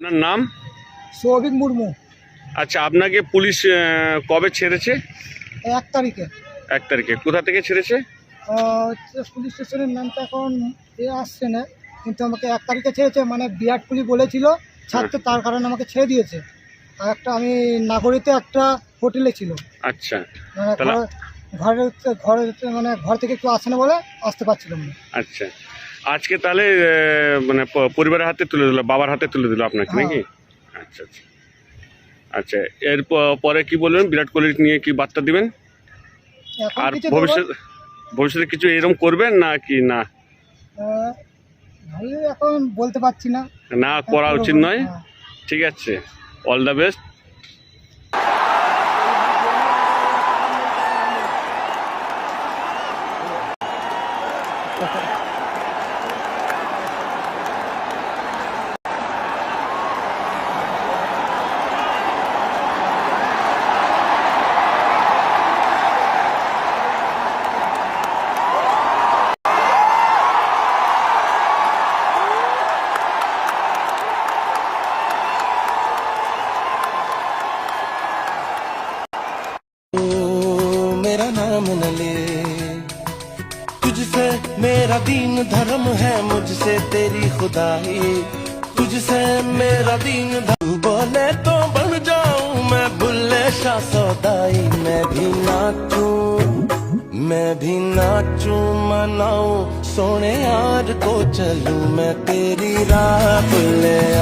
আপনার নাম? সৌভিক মুর্মু। আচ্ছা আপনাকে পুলিশ কবে ছেড়েছে? এক তারিখে। এক তারিখে। কোথা থেকে ছেড়েছে? পুলিশ স্টেশনের নামটা এখন এ আসছে না কিন্তু আমাকে এক তারিখে ছেড়েছে মানে বিরাট পুলিশ বলেছিল ছাড়তে তার কারণে আমাকে ছেড়ে দিয়েছে। আর একটা আমি নাগরিতে একটা হোটেলে ছিল। আচ্ছা। মানে ঘরে- ঘরে মানে ঘর থেকে কেউ আসে না বলে আসতে পারছিলাম না। আচ্ছা। আজকে তাহলে মানে পরিবারের হাতে তুলে দিল বাবার হাতে তুলে দিল আপনাকে হ্যাঁ। নাকি আচ্ছা আচ্ছা। আচ্ছা এর পরে কি বলবেন? বিরাট কোহলি নিয়ে কি বার্তা দিবেন? আর ভবিষ্যৎ ভবিষ্যতে কিছু এরকম করবেন না? কি না এখন বলতে পারছি না। না করা উচিত নয়। হ্যাঁ। ঠিক আছে। অল দ্য বেস্ট मेरा नाम न ले। तुझसे मेरा दीन धर्म है, मुझसे तेरी खुदाई। तुझसे मेरा दीन धर्म बोले तो बन जाऊँ, मैं बुल्ले शाह सौदाई। मैं भी नाचू, मैं भी नाचू, मनाऊ। सोने यार को चलू, मैं तेरी राह ले आ